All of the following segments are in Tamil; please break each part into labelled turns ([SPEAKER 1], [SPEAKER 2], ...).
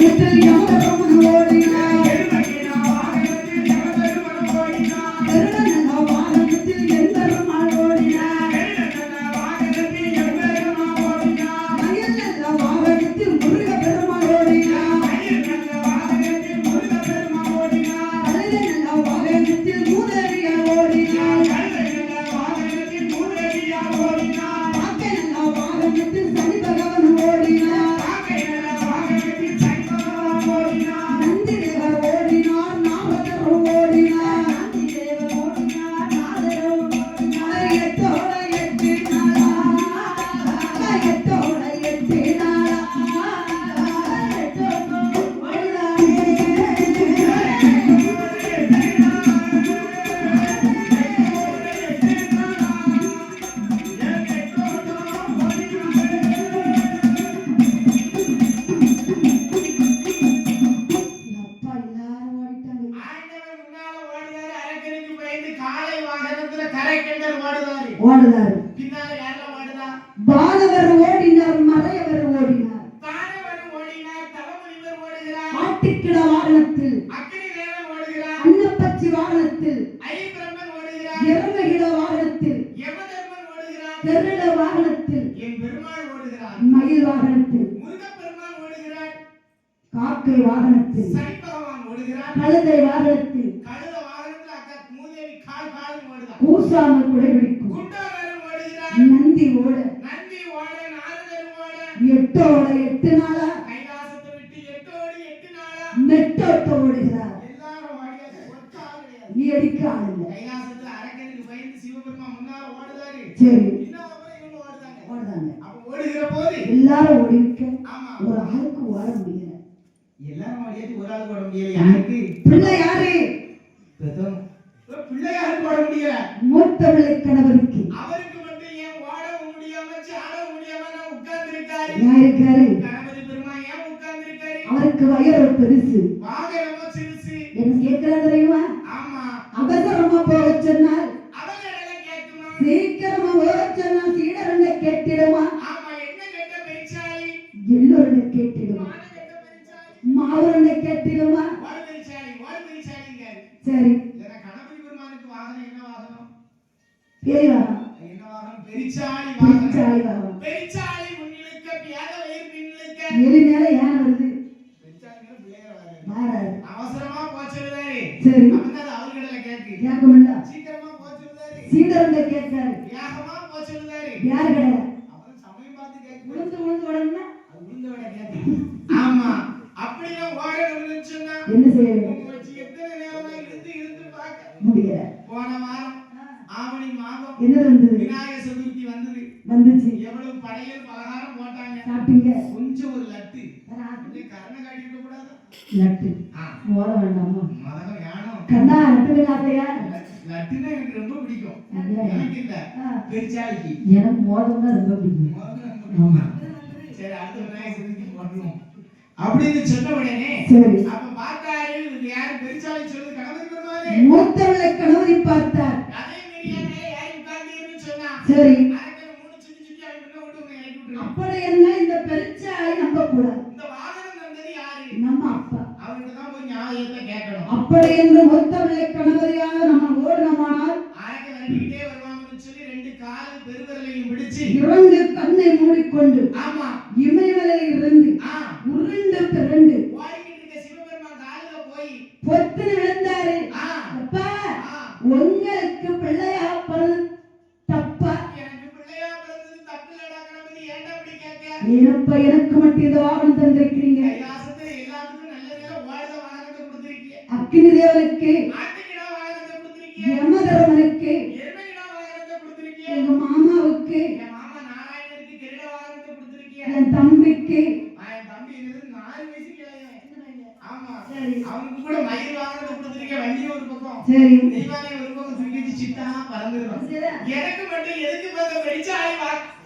[SPEAKER 1] வாகனத்தில் வாகனத்துல. ஓடுதாரு
[SPEAKER 2] பின்னால ஓடுதா?
[SPEAKER 1] பாலவர் ஓடினார் மறையவர் ஓடினார்.
[SPEAKER 2] தானவர் ஓடினார், தவமுனிவர் ஓடுகிறார்,
[SPEAKER 1] ஆட்டுக்கிட வாகனத்தில்
[SPEAKER 2] அக்கினி தேவன் ஓடுகிறார்,
[SPEAKER 1] அன்னப்பச்சி வாகனத்தில்
[SPEAKER 2] ஐபிரம்மன் ஓடுகிறார்,
[SPEAKER 1] எருமகிட வாகனத்தில்
[SPEAKER 2] யமதர்மன் ஓடுகிறார்,
[SPEAKER 1] கருட வாகனத்தில்
[SPEAKER 2] என் பெருமாள் ஓடுகிறார்,
[SPEAKER 1] மயில் வாகனத்தில்
[SPEAKER 2] முருகப்பெருமான் ஓடுகிறார்,
[SPEAKER 1] காக்கை வாகனத்தில்
[SPEAKER 2] சனி பகவான் ஓடுகிறார்,
[SPEAKER 1] கழுதை வாகனத்தில்
[SPEAKER 2] கழுத வாகனத்துல அக்கா மூதேவி கால் காலும் ஓடுதா. ஓடுகிறார்,
[SPEAKER 1] நந்தி ஓட.
[SPEAKER 2] நந்தி ஓட, நாரதர் ஓட,
[SPEAKER 1] எட்டு நாளா?
[SPEAKER 2] கைலாசத்தை விட்டு எட்டோடி எட்டு நாளா?
[SPEAKER 1] மெட்டோட்ட ஓடுகிறார்.
[SPEAKER 2] எல்லாரும் ஓடியாச்சு, ஒத்த ஆள் கிடையாது.
[SPEAKER 1] நீ அடிக்க ஆளில்ல
[SPEAKER 2] கைலாசத்துல அரக்கனுக்கு பயந்து சிவபெருமான் முன்னால ஓடுதாரு.
[SPEAKER 1] சரி.
[SPEAKER 2] இன்னும் அப்புறம் இவங்க ஓடுதாங்க.
[SPEAKER 1] ஓடுதாங்க.
[SPEAKER 2] அப்ப ஓடுகிற போது,
[SPEAKER 1] எல்லாரும் ஓடி இருக்க
[SPEAKER 2] ஆமா,
[SPEAKER 1] ஒரு ஆளுக்கு ஓட முடியல.
[SPEAKER 2] எல்லாரும் ஓடியாச்சு, ஒரு ஆளுக்கு ஓட முடியல. யாருக்கு?
[SPEAKER 1] பிள்ளை யாரு?
[SPEAKER 2] பெத்தவங்க. ஒரு பிள்ளையாருக்கு ஓட முடியல.
[SPEAKER 1] கணவருக்கு
[SPEAKER 2] அவருக்கு மட்டும் ஏன் ஓடவும் முடியாம, சாடவும் முடியாம நான் உட்கார்ந்திருக்காரு?
[SPEAKER 1] யார் இருக்காரு
[SPEAKER 2] கணபதி பெருமான் ஏன் உட்கார்ந்திருக்காரு?
[SPEAKER 1] அவருக்கு வயறு பெருசு
[SPEAKER 2] சிறுசு.
[SPEAKER 1] என்ன கேட்கிறா தெரியுமா
[SPEAKER 2] ஆமா,
[SPEAKER 1] அவசரமா போக சொன்னால்? சீக்கிரமா போக சொன்னால்
[SPEAKER 2] ஆமா, என்ன கேட்ட
[SPEAKER 1] கேட்டிடுமா
[SPEAKER 2] ஓடு பெருச்சாளி, ஓடு பெருச்சாளிங்காரு.
[SPEAKER 1] சரி
[SPEAKER 2] இல்லைன்னா கணபதி பெருமானுக்கு வாகனம் என்ன வாகனம்? என்ன வாகனம்? பெருச்சாளி வாகனம். பெருச்சாளி.
[SPEAKER 1] எலி மேல ஏன் வருது
[SPEAKER 2] அவசரமா போக சொல்லுதாரு.
[SPEAKER 1] சரி
[SPEAKER 2] அப்பதான் அது அவர்களிடம் கேக்கு.
[SPEAKER 1] கேட்கும்ல
[SPEAKER 2] சீக்கிரமா போக சொல்லுதாரு.
[SPEAKER 1] சீடரனை கேட்காரு
[SPEAKER 2] வேகமா போக சொல்லுதாரு.
[SPEAKER 1] யார் கிடையாது
[SPEAKER 2] சமயம் பார்த்து.
[SPEAKER 1] உளுந்து உளுந்து உடனே.
[SPEAKER 2] ஆமா அப்படியும் ஓடணும்னு சொன்னா
[SPEAKER 1] என்ன செய்ய
[SPEAKER 2] உங்க வச்சு எத்தனை நேரமா பார்க்க
[SPEAKER 1] முடியல
[SPEAKER 2] போன வாரம் ஆவணி மாதம்
[SPEAKER 1] என்ன இருந்தது
[SPEAKER 2] விநாயகர் சதுர்த்தி வந்தது.
[SPEAKER 1] வந்துச்சு.
[SPEAKER 2] எவ்வளவு படையல் பலகாரம் போட்டாங்க.
[SPEAKER 1] சாப்பிட்டீங்க?
[SPEAKER 2] கொஞ்சம் ஒரு லட்டு. கருணை காட்டிட்டு கூடாது?
[SPEAKER 1] லட்டு. ஓட வேண்டாமா?
[SPEAKER 2] மதகம் வேணும்
[SPEAKER 1] கண்ணா லட்டு ஆசையா
[SPEAKER 2] லட்டுன்னா எனக்கு ரொம்ப பிடிக்கும்? எனக்கு இல்ல. பெருச்சாளிக்கு
[SPEAKER 1] எனக்கு மோதம்னா ரொம்ப பிடிக்கும்.
[SPEAKER 2] ஆமா. சரி அடுத்த விநாயகர் சதுர்த்தி போட்டுருவோம். அப்படின்னு சொன்ன உடனே அப்ப பார்த்தாரு யாரு? பெருச்சாளி சொல்லுது கணபதி பெருமானே
[SPEAKER 1] மூத்தவளை கணவரை பார்த்தார்
[SPEAKER 2] அதே மீறியாமே யாரு உட்கார்ந்தீங்கன்னு சொன்னா
[SPEAKER 1] சரி
[SPEAKER 2] அரக்கன் மூணு சுத்தி சுத்தி அவன் முன்ன விட்டு உன்னை இறக்கி விட்டுருவான்.
[SPEAKER 1] அப்படி என்ன இந்த பெருச்சாலை நம்ப கூடாது
[SPEAKER 2] இந்த வாகனம் தந்தது யாரு?
[SPEAKER 1] நம்ம அப்பா.
[SPEAKER 2] அவர்கிட்ட தான் போய் நியாயத்தை கேட்கணும்.
[SPEAKER 1] அப்படி என்று மூத்தவளை கணவரையாக நம்ம ஓடினோமானால்
[SPEAKER 2] அரக்கன் விரட்டிக்கிட்டே வருவாங்கன்னு சொல்லி ரெண்டு கால் பெருவிரலையும் பிடிச்சு
[SPEAKER 1] இரண்டு கண்ணை மூடிக்கொண்டு
[SPEAKER 2] ஆமா.
[SPEAKER 1] இமயமலையில் இருந்து ஏனப்பா எனக்கு மட்டும் இந்த வாகனம் தந்திருக்கிறீங்க. அக்கினி தேவனுக்கு
[SPEAKER 2] கொடுத்திருக்கீங்க
[SPEAKER 1] எங்க மாமாவுக்கு
[SPEAKER 2] என்
[SPEAKER 1] தம்பிக்கு.
[SPEAKER 2] அவனுக்கு கூட மயில் வாகனத்தை வண்டியும் ஒரு பக்கம்.
[SPEAKER 1] சரி.
[SPEAKER 2] ஒரு பக்கம். பறந்துடும் எனக்கு மட்டும் எதுக்கு பார்த்த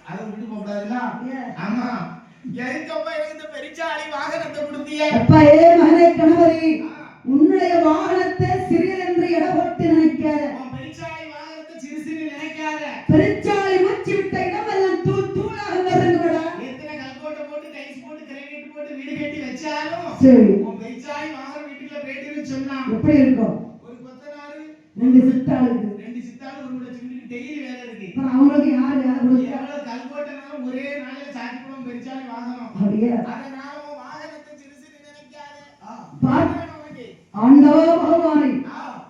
[SPEAKER 2] அதை விட்டு போக கூடாதுல்ல ஆமா. எதுக்கப்பா எனக்கு இந்த பெரிச்சாளி வாகனத்தை கொடுத்தியே
[SPEAKER 1] அப்பா ஏ மகனே கணவரே உன்னுடைய வாகனத்தை சிறிதென்று இடப்பட்டு நினைக்காத
[SPEAKER 2] உன் பெரிச்சாளி வாகனத்தை நினைக்காத.
[SPEAKER 1] பெருச்சாலை மூச்சு விட்ட இடமெல்லாம் தூள் தூளாக வருங்கடா
[SPEAKER 2] எத்தனை கல்கோட்டை போட்டு டைல்ஸ் போட்டு கிரைனேட் போட்டு வீடு கட்டி வச்சா இருந்தாலும்
[SPEAKER 1] சரி.
[SPEAKER 2] உன் பெரிச்சாளி வாகனம் வீட்டுக்குள்ள போயிட்டுன்னு சொன்னா
[SPEAKER 1] எப்படி இருக்கும்?
[SPEAKER 2] ஒரு கொத்தனாரு.
[SPEAKER 1] ரெண்டு சித்தாளுக்கு.
[SPEAKER 2] ரெண்டு சித்தாளு ஒரு டெய்லி வேலை இருக்கு.
[SPEAKER 1] அவங்களுக்கு யார்? வேலை கொடுத்தா?
[SPEAKER 2] எவ்வளவு கல் போட்டனாலும் ஒரே நாள்ல சாட்சி போடும் பெரிச்சாளி வாகனம்
[SPEAKER 1] அப்படியே?
[SPEAKER 2] அதனால வாகனத்தை நினைக்காத.
[SPEAKER 1] பார்.
[SPEAKER 2] வாகனம் உனக்கு.
[SPEAKER 1] ஆண்டவா பகவானே.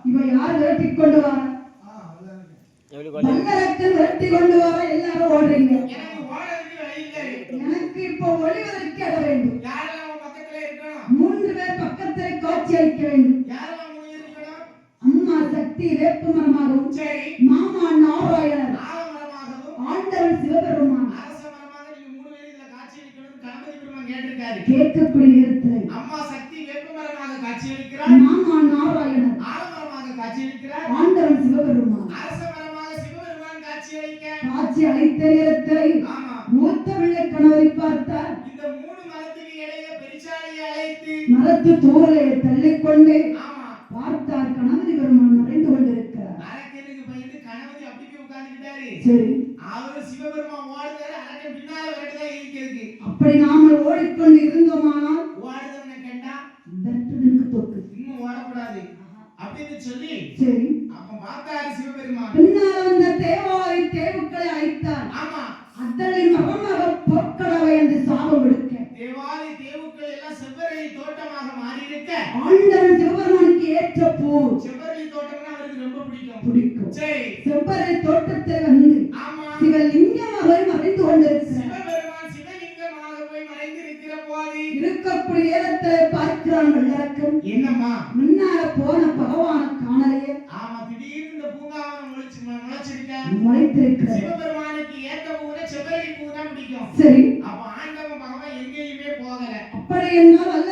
[SPEAKER 1] இவன் யார் விரட்டி கொண்டு வர?
[SPEAKER 2] ஆ, அவ்வளவுதான். இருக்கு.
[SPEAKER 1] மங்களத்தில் விரட்டி கொண்டு வர எல்லாரும் ஓடுறீங்க.
[SPEAKER 2] எனக்கு ஓடுறதுக்கு வழி இல்லை.
[SPEAKER 1] எனக்கு இப்போ ஒளிவதற்கு இட வேண்டும்.
[SPEAKER 2] யாரெல்லாம் உன் பக்கத்துல இருக்கணும்?
[SPEAKER 1] மூன்று பேர் பக்கத்தில் காட்சி அளிக்க வேண்டும்.
[SPEAKER 2] யாரெல்லாம் மூணு பேர் இருக்கணும்?
[SPEAKER 1] அம்மா சக்தி வேப்பமரமாகவும்
[SPEAKER 2] சரி
[SPEAKER 1] மாமா நாராயணர்
[SPEAKER 2] ஆலமரமாகவும்
[SPEAKER 1] ஆண்டவன் சிவபெருமான்
[SPEAKER 2] அரச மரமாக நீங்க மூணு பேர் இதுல காட்சி அளிக்கணும்னு கணபதி பெருமான் கேட்டிருக்காரு. அம்மா சக்தி வேப்பமரமாக
[SPEAKER 1] மாமா
[SPEAKER 2] ஆலமரமாக அளிக்கிறார்
[SPEAKER 1] ஆண்டவன் சிவபெருமான்.
[SPEAKER 2] அரச மரமாக சிவபெருமான் காட்சி
[SPEAKER 1] அளித்த மூத்த பிள்ளை கணவரை பார்த்தார்.
[SPEAKER 2] இந்த மூணு மரத்துக்கு இடையே பெரிச்சாலியை அழைத்து
[SPEAKER 1] மரத்து தூரலை தள்ளிக்கொண்டு பார்த்தார் கணவரி பெருமான்.
[SPEAKER 2] அரக்கனுக்கு பயந்து கணபதி அப்படி போய் உட்கார்ந்துக்கிட்டாரு.
[SPEAKER 1] சரி.
[SPEAKER 2] அவரு சிவபெருமான் ஓடுதாரு அரக்கன் பின்னால வரட்டுதான் இருக்கிறது
[SPEAKER 1] அப்படி நாமல் ஓடிக்கொண்டு இருந்தோமானால்
[SPEAKER 2] ஓடுதவனை கண்டா
[SPEAKER 1] பெற்றதற்கு தொக்கு
[SPEAKER 2] இன்னும் ஓடக்கூடாது. அப்படின்னு சொல்லி
[SPEAKER 1] சரி.
[SPEAKER 2] அப்ப பார்த்தாரு சிவபெருமான்.
[SPEAKER 1] பின்னால் வந்த தேவாலை தேவுக்களை அழைத்தார்.
[SPEAKER 2] ஆமா.
[SPEAKER 1] அத்தனை மகமக பொற்கடவை என்று சாபம் விடுக்க
[SPEAKER 2] தேவாலய தேவுக்கள் எல்லாம் செவ்வரளி தோட்டமாக மாறி இருக்க
[SPEAKER 1] ஆண்டவன் சிவபெருமானுக்கு ஏற்ற பூ.
[SPEAKER 2] செவ்வரளி
[SPEAKER 1] செவ்வரை தோட்டத்தில் வந்து சிவலிங்கமாக மறைந்து இருக்கக்கூடிய இடத்தில் பார்க்கிறான் வெள்ளரக்கன்
[SPEAKER 2] என்னம்மா?
[SPEAKER 1] முன்னால போன பகவான காணலையே.
[SPEAKER 2] ஆமா திடீர்னு இந்த பூங்காவனம் முளைச்சு முளைச்சிருக்க
[SPEAKER 1] முளைத்திருக்கிறார்.
[SPEAKER 2] சிவபெருமானுக்கு ஏத்த பூனா செவ்வரளி பூ தான் பிடிக்கும்.
[SPEAKER 1] சரி.
[SPEAKER 2] அப்ப ஆண்டவன் பகவான் எங்கேயுமே போகல.
[SPEAKER 1] அப்படி என்றால் அல்ல